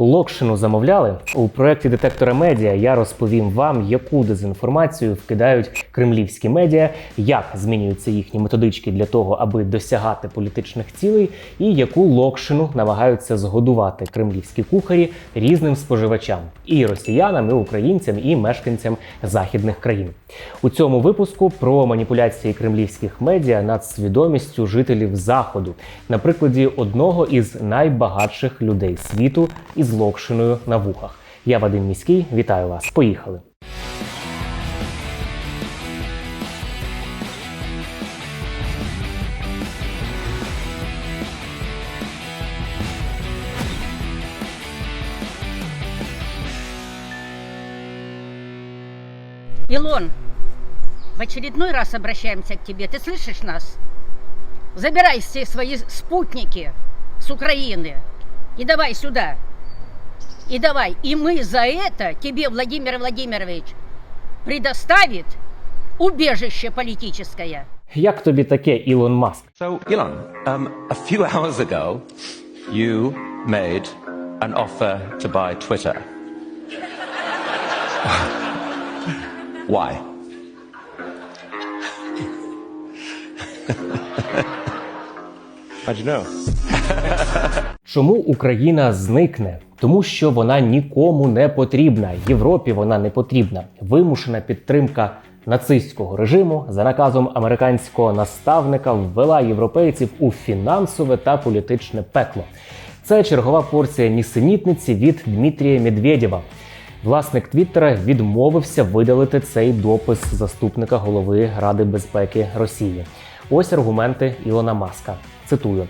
Локшину замовляли у проєкті детектора медіа. Я розповім вам, яку дезінформацію вкидають кремлівські медіа, як змінюються їхні методички для того, аби досягати політичних цілей, і яку локшину намагаються згодувати кремлівські кухарі різним споживачам і росіянам, і українцям, і мешканцям західних країн. У цьому випуску про маніпуляції кремлівських медіа над свідомістю жителів заходу на прикладі одного із найбагатших людей світу із локшиною на вухах. Я Вадим Міський, вітаю вас. Поїхали. Илон, в очередной раз обращаемся к тебе. Ты слышишь нас? Забирай все свои спутники с Украины и давай сюда. И давай. И мы за это тебе, Владимир Владимирович, предоставит убежище политическое. Як тобі таке, Ілон Маск? So, Elon, um, a few hours ago, you made an offer to buy Twitter. Why? How'd you know? Чому Україна зникне? Тому що вона нікому не потрібна. Європі вона не потрібна. Вимушена підтримка нацистського режиму за наказом американського наставника ввела європейців у фінансове та політичне пекло. Це чергова порція нісенітниці від Дмитрія Медведєва. Власник Твіттера відмовився видалити цей допис заступника голови Ради безпеки Росії. Ось аргументи Ілона Маска. Цитую.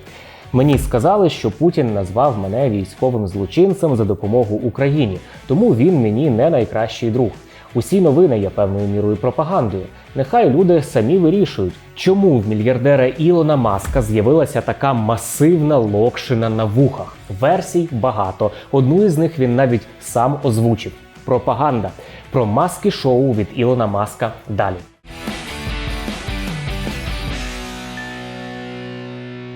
Мені сказали, що Путін назвав мене військовим злочинцем за допомогу Україні, тому він мені не найкращий друг. Усі новини є певною мірою пропагандою. Нехай люди самі вирішують, чому в мільярдера Ілона Маска з'явилася така масивна локшина на вухах. Версій багато. Одну із них він навіть сам озвучив. Пропаганда про маски шоу від Ілона Маска далі.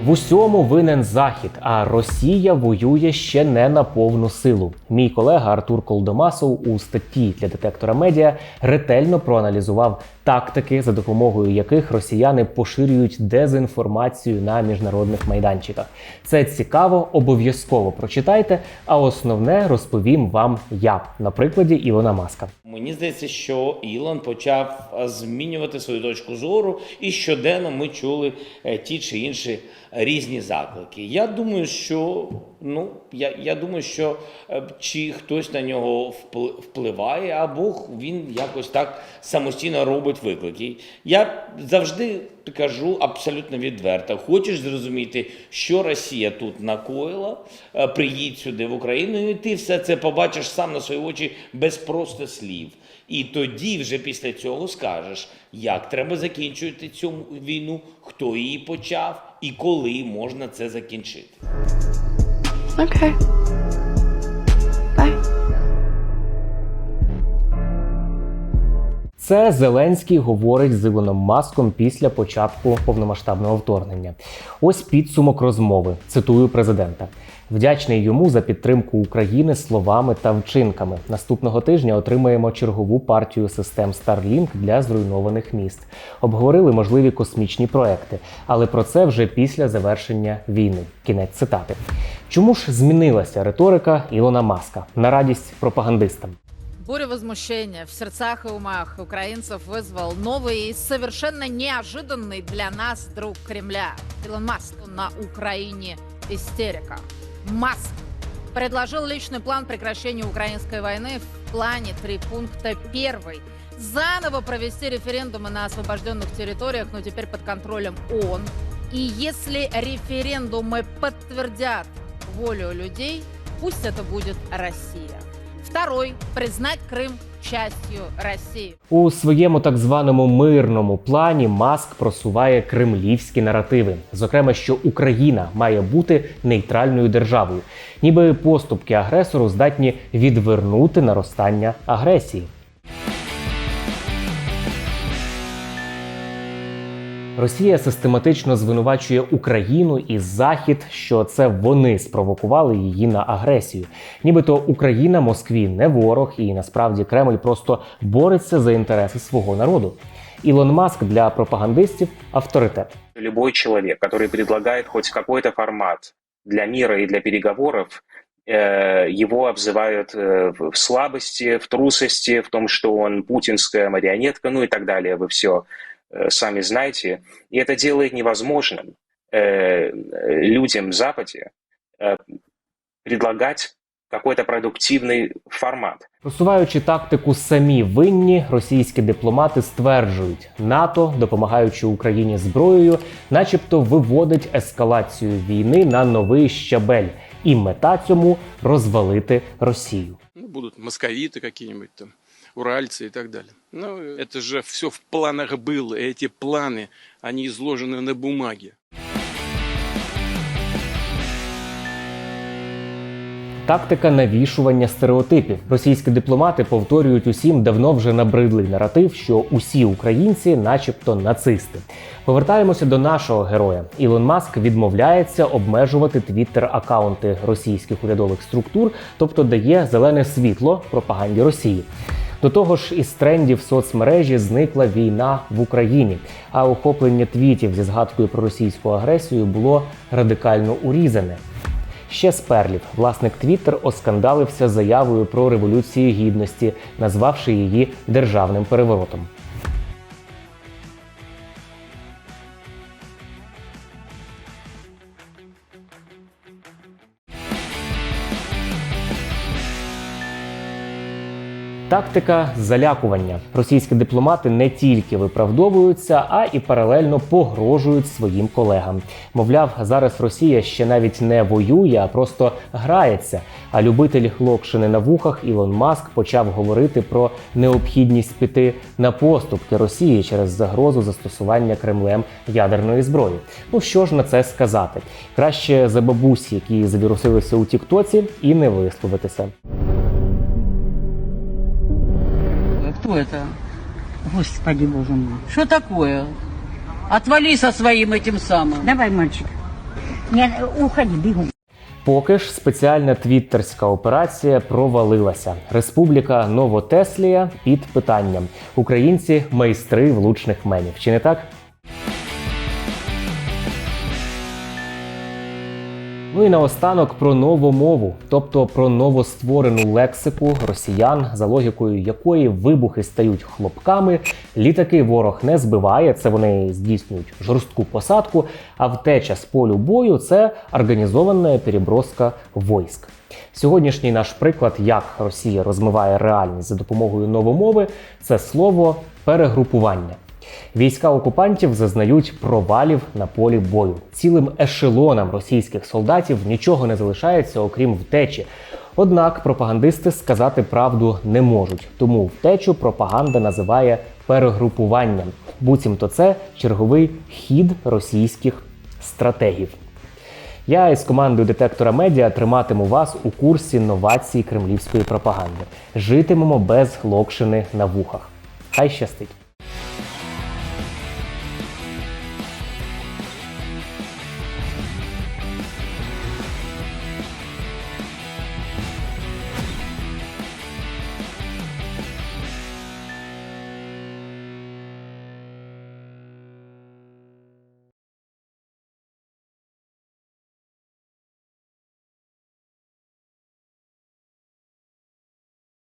В усьому винен захід, а Росія воює ще не на повну силу. Мій колега Артур Колдомасов у статті для детектора медіа ретельно проаналізував тактики, за допомогою яких росіяни поширюють дезінформацію на міжнародних майданчиках. Це цікаво, обов'язково прочитайте. А основне розповім вам я на прикладі Ілона Маска. Мені здається, що Ілон почав е, змінювати свою точку зору, і щоденно ми чули е, ті чи інші різні заклики. Я думаю, що ну я, я думаю, що е, чи хтось на нього впли- впливає, або він якось так самостійно робить виклики. Я завжди кажу абсолютно відверто. Хочеш зрозуміти, що Росія тут накоїла, е, приїдь сюди в Україну, і ти все це побачиш сам на свої очі без просто слів. І тоді вже після цього скажеш, як треба закінчувати цю війну, хто її почав і коли можна це закінчити. Okay. Це Зеленський говорить з Ілоном Маском після початку повномасштабного вторгнення. Ось підсумок розмови. Цитую президента. Вдячний йому за підтримку України словами та вчинками. Наступного тижня отримаємо чергову партію систем Starlink для зруйнованих міст. Обговорили можливі космічні проекти, але про це вже після завершення війни. Кінець цитати. Чому ж змінилася риторика Ілона Маска на радість пропагандистам? Буря возмущения в сердцах и умах украинцев вызвал новый и совершенно неожиданный для нас друг Кремля. Илон Маск на Украине истерика. Маск предложил личный план прекращения украинской войны в плане три пункта. Первый. Заново провести референдумы на освобожденных территориях, но теперь под контролем ООН. И если референдумы подтвердят волю людей, пусть это будет Россия. Второй. Признать Крым частью Росії У своєму так званому мирному плані Маск просуває кремлівські наративи, зокрема, що Україна має бути нейтральною державою, ніби поступки агресору здатні відвернути наростання агресії. Росія систематично звинувачує Україну і Захід, що це вони спровокували її на агресію. Нібито Україна Москві не ворог, і насправді Кремль просто бореться за інтереси свого народу. Ілон Маск для пропагандистів авторитет. любой человек, который предлагает хоть какой-то формат для мира и для переговоров, э, его обзывают э, в в слабости, в трусости, в том, что он путинская марионетка, ну и так далее. Вы все сами знаете. И это делает невозможным э, людям в Западе э, предлагать какой-то продуктивный формат. Просуваючи тактику самі винні, російські дипломати стверджують, НАТО, допомагаючи Україні зброєю, начебто виводить ескалацію війни на новий щабель, і мета цьому розвалити Росію. Ну, будут московиты какие-нибудь там, уральцы и так далее. Но это же все в планах было, и эти планы, они изложены на бумаге. Тактика навішування стереотипів. Російські дипломати повторюють усім давно вже набридлий наратив, що усі українці, начебто, нацисти. Повертаємося до нашого героя. Ілон Маск відмовляється обмежувати твіттер-акаунти російських урядових структур, тобто дає зелене світло пропаганді Росії. До того ж, із трендів соцмережі зникла війна в Україні, а охоплення твітів зі згадкою про російську агресію було радикально урізане. Ще з перлів власник Твіттер оскандалився заявою про революцію гідності, назвавши її державним переворотом. Тактика залякування. Російські дипломати не тільки виправдовуються, а і паралельно погрожують своїм колегам. Мовляв, зараз Росія ще навіть не воює, а просто грається. А любитель локшини на вухах Ілон Маск почав говорити про необхідність піти на поступки Росії через загрозу застосування Кремлем ядерної зброї. Ну що ж на це сказати? Краще за бабусі, які завірусилися у Тіктоці, і не висловитися. Кто это? Господи, боже мой. Что такое? Отвали со своим этим самым. Давай, мальчик. Не, уходи, бегом. Поки ж спеціальна твіттерська операція провалилася. Республіка Новотеслія під питанням. Українці майстри влучних мемів. Чи не так? Ну і наостанок про нову мову, тобто про новостворену лексику росіян, за логікою якої вибухи стають хлопками, літаки ворог не збиває, це вони здійснюють жорстку посадку, а втеча з полю бою це організована переброска войск. Сьогоднішній наш приклад, як Росія розмиває реальність за допомогою новомови, це слово перегрупування. Війська окупантів зазнають провалів на полі бою. Цілим ешелонам російських солдатів нічого не залишається, окрім втечі. Однак пропагандисти сказати правду не можуть, тому втечу пропаганда називає перегрупуванням. Буцімто це черговий хід російських стратегів. Я із командою детектора медіа триматиму вас у курсі новацій кремлівської пропаганди. Житимемо без локшини на вухах. Хай щастить!